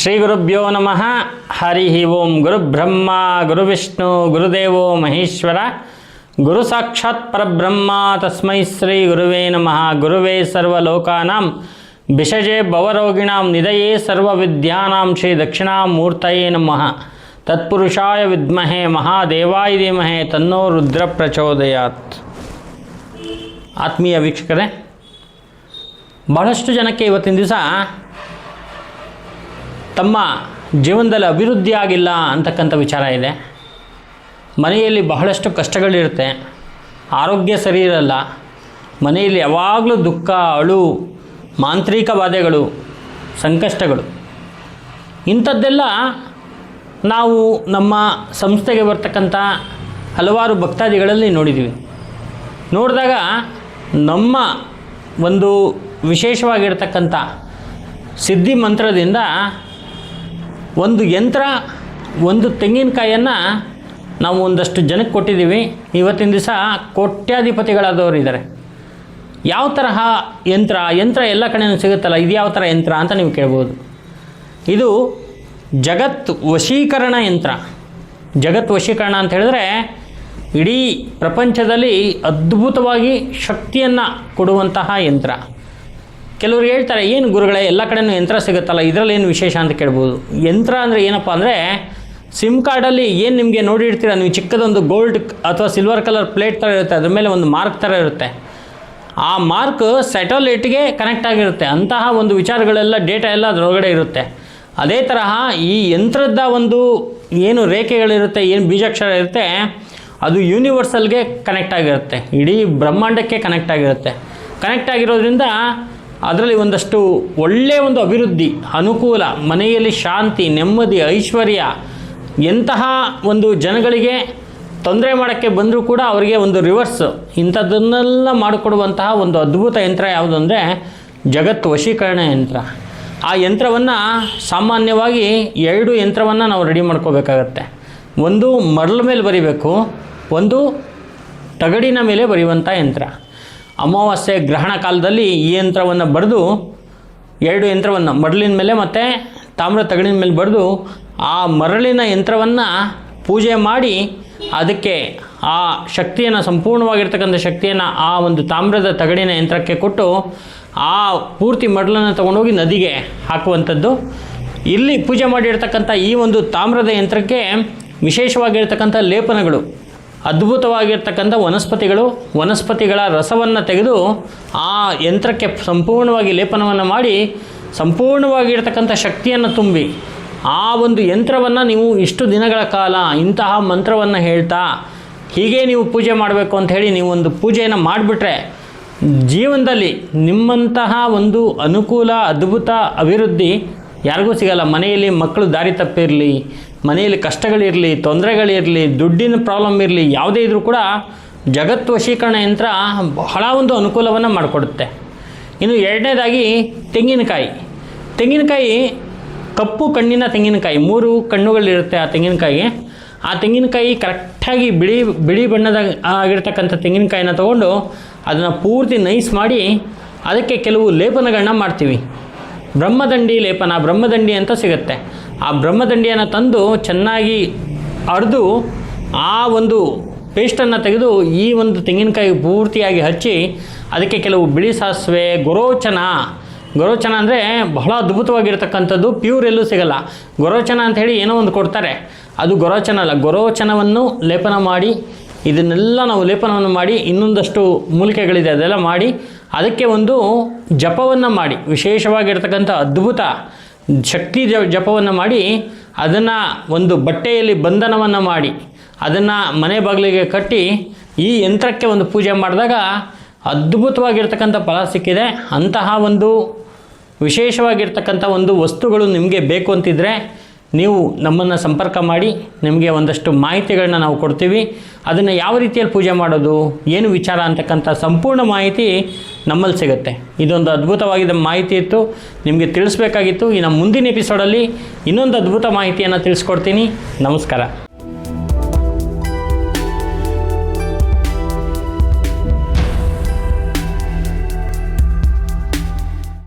ಶ್ರೀ ಗುರುಭ್ಯೋ ನಮಃ ಹರಿ ಓಂ ಗುರುಬ್ರಹ್ಮ ಗುರುವಿಷ್ಣು ಗುರುದೇವೋ ಮಹೇಶ್ವರ ಗುರು ಸಾಕ್ಷಾತ್ ಪರಬ್ರಹ್ಮ ತಸ್ಮೈ ಶ್ರೀ ಗುರುವೇ ನಮಃ ಗುರುವೇ ಸರ್ವಲೋಕಾನಾಂ ಬಿಷಜೆ ಭವರೋಗಿಣಾಂ ನಿಧಯೇ ಸರ್ವವಿದ್ಯಾನಾಂ ಶ್ರೀ ದಕ್ಷಿಣಾಮೂರ್ತಯೇ ನಮಃ ತತ್ಪುರುಷಾಯ ವಿದ್ಮಹೆ ಮಹಾದೇವಾಯ ಧೀಮಹೆ ತನ್ನೋ ರುದ್ರ ಪ್ರಚೋದಯಾತ್ ಆತ್ಮೀಯ ವೀಕ್ಷಕರೇ ಬಹಳಷ್ಟು ಜನಕ್ಕೆ ಇವತ್ತಿನ ದಿವಸ ತಮ್ಮ ಜೀವನದಲ್ಲಿ ಅಭಿವೃದ್ಧಿ ಆಗಿಲ್ಲ ಅಂತಕ್ಕಂಥ ವಿಚಾರ ಇದೆ. ಮನೆಯಲ್ಲಿ ಬಹಳಷ್ಟು ಕಷ್ಟಗಳಿರುತ್ತೆ. ಆರೋಗ್ಯ ಸರಿ ಇರಲ್ಲ. ಮನೆಯಲ್ಲಿ ಯಾವಾಗಲೂ ದುಃಖ, ಅಳು, ಮಾಂತ್ರಿಕ ಬಾಧೆಗಳು, ಸಂಕಷ್ಟಗಳು. ಇಂಥದ್ದೆಲ್ಲ ನಾವು ನಮ್ಮ ಸಂಸ್ಥೆಗೆ ಬರ್ತಕ್ಕಂಥ ಹಲವಾರು ಭಕ್ತಾದಿಗಳಲ್ಲಿ ನೋಡಿದ್ದೀವಿ. ನೋಡಿದಾಗ ನಮ್ಮ ಒಂದು ವಿಶೇಷವಾಗಿರ್ತಕ್ಕಂಥ ಸಿದ್ಧಿ ಮಂತ್ರದಿಂದ ಒಂದು ಯಂತ್ರ, ಒಂದು ತೆಂಗಿನಕಾಯನ್ನು ನಾವು ಒಂದಷ್ಟು ಜನಕ್ಕೆ ಕೊಟ್ಟಿದ್ದೀವಿ. ಇವತ್ತಿನ ದಿವಸ ಕೋಟ್ಯಾಧಿಪತಿಗಳಾದವರು ಇದ್ದಾರೆ. ಯಾವ ತರಹ ಯಂತ್ರ ಯಂತ್ರ ಎಲ್ಲ ಕಡೆಯೂ ಸಿಗುತ್ತಲ್ಲ, ಇದು ಯಾವ ಥರ ಯಂತ್ರ ಅಂತ ನೀವು ಕೇಳ್ಬೋದು. ಇದು ಜಗತ್ ವಶೀಕರಣ ಯಂತ್ರ. ಜಗತ್ ವಶೀಕರಣ ಅಂತ ಹೇಳಿದ್ರೆ ಇಡೀ ಪ್ರಪಂಚದಲ್ಲಿ ಅದ್ಭುತವಾಗಿ ಶಕ್ತಿಯನ್ನು ಕೊಡುವಂತಹ ಯಂತ್ರ. ಕೆಲವರು ಹೇಳ್ತಾರೆ, ಏನು ಗುರುಗಳೇ, ಎಲ್ಲ ಕಡೆನೂ ಯಂತ್ರ ಸಿಗುತ್ತಲ್ಲ, ಇದರಲ್ಲಿ ಏನು ವಿಶೇಷ ಅಂತ ಕೇಳ್ಬೋದು. ಯಂತ್ರ ಅಂದರೆ ಏನಪ್ಪ ಅಂದರೆ, ಸಿಮ್ ಕಾರ್ಡಲ್ಲಿ ಏನು ನಿಮಗೆ ನೋಡಿರ್ತೀರ, ನೀವು ಚಿಕ್ಕದೊಂದು ಗೋಲ್ಡ್ ಅಥವಾ ಸಿಲ್ವರ್ ಕಲರ್ ಪ್ಲೇಟ್ ಥರ ಇರುತ್ತೆ, ಅದ್ರ ಮೇಲೆ ಒಂದು ಮಾರ್ಕ್ ಥರ ಇರುತ್ತೆ. ಆ ಮಾರ್ಕ್ ಸ್ಯಾಟಲೈಟ್ಗೆ ಕನೆಕ್ಟ್ ಆಗಿರುತ್ತೆ, ಅಂತಹ ಒಂದು ವಿಚಾರಗಳೆಲ್ಲ, ಡೇಟಾ ಎಲ್ಲ ಅದರೊಳಗಡೆ ಇರುತ್ತೆ. ಅದೇ ತರಹ ಈ ಯಂತ್ರದ ಒಂದು ಏನು ರೇಖೆಗಳಿರುತ್ತೆ, ಏನು ಬೀಜಾಕ್ಷರ ಇರುತ್ತೆ, ಅದು ಯೂನಿವರ್ಸಲ್ಗೆ ಕನೆಕ್ಟ್ ಆಗಿರುತ್ತೆ. ಇಡೀ ಬ್ರಹ್ಮಾಂಡಕ್ಕೆ ಕನೆಕ್ಟ್ ಆಗಿರುತ್ತೆ. ಕನೆಕ್ಟ್ ಆಗಿರೋದ್ರಿಂದ ಅದರಲ್ಲಿ ಒಂದಷ್ಟು ಒಳ್ಳೆಯ ಒಂದು ಅಭಿವೃದ್ಧಿ, ಅನುಕೂಲ, ಮನೆಯಲ್ಲಿ ಶಾಂತಿ, ನೆಮ್ಮದಿ, ಐಶ್ವರ್ಯ ಎಂತಹ ಒಂದು ಜನಗಳಿಗೆ ತೊಂದರೆ ಮಾಡೋಕ್ಕೆ ಬಂದರೂ ಕೂಡ ಅವರಿಗೆ ಒಂದು ರಿವರ್ಸ್ ಇಂಥದ್ದನ್ನೆಲ್ಲ ಮಾಡಿಕೊಡುವಂತಹ ಒಂದು ಅದ್ಭುತ ಯಂತ್ರ ಯಾವುದು ಅಂದರೆ ಜಗತ್ ವಶೀಕರಣ ಯಂತ್ರ. ಆ ಯಂತ್ರವನ್ನು ಸಾಮಾನ್ಯವಾಗಿ ಎರಡು ಯಂತ್ರವನ್ನು ನಾವು ರೆಡಿ ಮಾಡ್ಕೋಬೇಕಾಗತ್ತೆ. ಒಂದು ಮರಳ ಮೇಲೆ ಬರೀಬೇಕು, ಒಂದು ತಗಡಿನ ಮೇಲೆ ಬರೆಯುವಂಥ ಯಂತ್ರ. ಅಮಾವಾಸ್ಯೆ ಗ್ರಹಣ ಕಾಲದಲ್ಲಿ ಈ ಯಂತ್ರವನ್ನು ಬರೆದು, ಎರಡು ಯಂತ್ರವನ್ನು, ಮರಳಿನ ಮೇಲೆ ಮತ್ತು ತಾಮ್ರ ತಗಡಿನ ಮೇಲೆ ಬರೆದು ಆ ಮರಳಿನ ಯಂತ್ರವನ್ನು ಪೂಜೆ ಮಾಡಿ ಅದಕ್ಕೆ ಆ ಶಕ್ತಿಯನ್ನು, ಸಂಪೂರ್ಣವಾಗಿರ್ತಕ್ಕಂಥ ಶಕ್ತಿಯನ್ನು ಆ ಒಂದು ತಾಮ್ರದ ತಗಡಿನ ಯಂತ್ರಕ್ಕೆ ಕೊಟ್ಟು ಆ ಪೂರ್ತಿ ಮರಳನ್ನು ತಗೊಂಡೋಗಿ ನದಿಗೆ ಹಾಕುವಂಥದ್ದು. ಇಲ್ಲಿ ಪೂಜೆ ಮಾಡಿರ್ತಕ್ಕಂಥ ಈ ಒಂದು ತಾಮ್ರದ ಯಂತ್ರಕ್ಕೆ ವಿಶೇಷವಾಗಿರ್ತಕ್ಕಂಥ ಲೇಪನಗಳು. ಅದ್ಭುತವಾಗಿರ್ತಕ್ಕಂಥ ವನಸ್ಪತಿಗಳು ವನಸ್ಪತಿಗಳ ರಸವನ್ನು ತೆಗೆದು ಆ ಯಂತ್ರಕ್ಕೆ ಸಂಪೂರ್ಣವಾಗಿ ಲೇಪನವನ್ನು ಮಾಡಿ ಸಂಪೂರ್ಣವಾಗಿರ್ತಕ್ಕಂಥ ಶಕ್ತಿಯನ್ನು ತುಂಬಿ ಆ ಒಂದು ಯಂತ್ರವನ್ನು ನೀವು ಇಷ್ಟು ದಿನಗಳ ಕಾಲ ಇಂತಹ ಮಂತ್ರವನ್ನು ಹೇಳ್ತಾ ಹೀಗೆ ನೀವು ಪೂಜೆ ಮಾಡಬೇಕು ಅಂತ ಹೇಳಿ ನೀವು ಒಂದು ಪೂಜೆಯನ್ನು ಮಾಡಿಬಿಟ್ರೆ ಜೀವನದಲ್ಲಿ ನಿಮ್ಮಂತಹ ಒಂದು ಅನುಕೂಲ, ಅದ್ಭುತ ಅಭಿವೃದ್ಧಿ ಯಾರಿಗೂ ಸಿಗಲ್ಲ. ಮನೆಯಲ್ಲಿ ಮಕ್ಕಳು ದಾರಿ ತಪ್ಪಿರಲಿ, ಮನೆಯಲ್ಲಿ ಕಷ್ಟಗಳಿರಲಿ, ತೊಂದರೆಗಳಿರಲಿ, ದುಡ್ಡಿನ ಪ್ರಾಬ್ಲಮ್ ಇರಲಿ, ಯಾವುದೇ ಇದ್ರೂ ಕೂಡ ಜಗತ್ ವಶೀಕರಣ ಯಂತ್ರ ಬಹಳ ಒಂದು ಅನುಕೂಲವನ್ನು ಮಾಡಿಕೊಡುತ್ತೆ. ಇನ್ನು ಎರಡನೇದಾಗಿ ತೆಂಗಿನಕಾಯಿ. ತೆಂಗಿನಕಾಯಿ ಕಪ್ಪು ಕಣ್ಣಿನ ತೆಂಗಿನಕಾಯಿ, ಮೂರು ಕಣ್ಣುಗಳಿರುತ್ತೆ ಆ ತೆಂಗಿನಕಾಯಿಗೆ. ಆ ತೆಂಗಿನಕಾಯಿ ಕರೆಕ್ಟಾಗಿ ಬಿಳಿ ಬಿಳಿ ಬಣ್ಣದ ಆಗಿರ್ತಕ್ಕಂಥ ತೆಂಗಿನಕಾಯಿನ ತೊಗೊಂಡು ಅದನ್ನು ಪೂರ್ತಿ ನೈಸ್ ಮಾಡಿ ಅದಕ್ಕೆ ಕೆಲವು ಲೇಪನಗಳನ್ನ ಮಾಡ್ತೀವಿ. ಬ್ರಹ್ಮದಂಡಿ ಲೇಪನ, ಬ್ರಹ್ಮದಂಡಿ ಅಂತ ಸಿಗುತ್ತೆ. ಆ ಬ್ರಹ್ಮದಂಡಿಯನ್ನು ತಂದು ಚೆನ್ನಾಗಿ ಅರೆದು ಆ ಒಂದು ಪೇಸ್ಟನ್ನು ತೆಗೆದು ಈ ಒಂದು ತೆಂಗಿನಕಾಯಿ ಪೂರ್ತಿಯಾಗಿ ಹಚ್ಚಿ ಅದಕ್ಕೆ ಕೆಲವು ಬಿಳಿ ಸಾಸಿವೆ, ಗೊರೋಚನ. ಗೊರೋಚನ ಅಂದರೆ ಬಹಳ ಅದ್ಭುತವಾಗಿರ್ತಕ್ಕಂಥದ್ದು, ಪ್ಯೂರ್ ಎಲ್ಲೂ ಸಿಗಲ್ಲ. ಗೊರೋಚನ ಅಂತ ಹೇಳಿ ಏನೋ ಒಂದು ಕೊಡ್ತಾರೆ. ಅದು ಗೊರೋಚನ ಅಲ್ಲ, ಗೊರೋಚನವನ್ನು ಲೇಪನ ಮಾಡಿ, ಇದನ್ನೆಲ್ಲ ನಾವು ಲೇಪನವನ್ನು ಮಾಡಿ ಇನ್ನೊಂದಷ್ಟು ಮೂಲಿಕೆಗಳಿದೆ ಅದೆಲ್ಲ ಮಾಡಿ ಅದಕ್ಕೆ ಒಂದು ಜಪವನ್ನು ಮಾಡಿ, ವಿಶೇಷವಾಗಿರ್ತಕ್ಕಂಥ ಅದ್ಭುತ ಶಕ್ತಿ ಜ, ಜಪವನ್ನು ಮಾಡಿ, ಅದನ್ನು ಒಂದು ಬಟ್ಟೆಯಲ್ಲಿ ಬಂಧನವನ್ನು ಮಾಡಿ, ಅದನ್ನು ಮನೆ ಬಾಗಿಲಿಗೆ ಕಟ್ಟಿ, ಈ ಯಂತ್ರಕ್ಕೆ ಒಂದು ಪೂಜೆ ಮಾಡಿದಾಗ ಅದ್ಭುತವಾಗಿರ್ತಕ್ಕಂಥ ಫಲ ಸಿಕ್ಕಿದೆ. ಅಂತಹ ಒಂದು ವಿಶೇಷವಾಗಿರ್ತಕ್ಕಂಥ ಒಂದು ವಸ್ತುಗಳು ನಿಮಗೆ ಬೇಕು ಅಂತಿದ್ದರೆ ನೀವು ನಮ್ಮನ್ನು ಸಂಪರ್ಕ ಮಾಡಿ, ನಿಮಗೆ ಒಂದಷ್ಟು ಮಾಹಿತಿಗಳನ್ನ ನಾವು ಕೊಡ್ತೀವಿ. ಅದನ್ನು ಯಾವ ರೀತಿಯಲ್ಲಿ ಪೂಜೆ ಮಾಡೋದು, ಏನು ವಿಚಾರ ಅಂತಕ್ಕಂಥ ಸಂಪೂರ್ಣ ಮಾಹಿತಿ ನಮ್ಮಲ್ಲಿ ಸಿಗುತ್ತೆ. ಇದೊಂದು ಅದ್ಭುತವಾಗಿದ್ದ ಮಾಹಿತಿ ಇತ್ತು. ನಿಮಗೆ ತಿಳಿಸ್ಬೇಕಾಗಿತ್ತು. ಇನ್ನು ಮುಂದಿನ ಎಪಿಸೋಡಲ್ಲಿ ಇನ್ನೊಂದು ಅದ್ಭುತ ಮಾಹಿತಿಯನ್ನು ತಿಳಿಸ್ಕೊಡ್ತೀನಿ. ನಮಸ್ಕಾರ.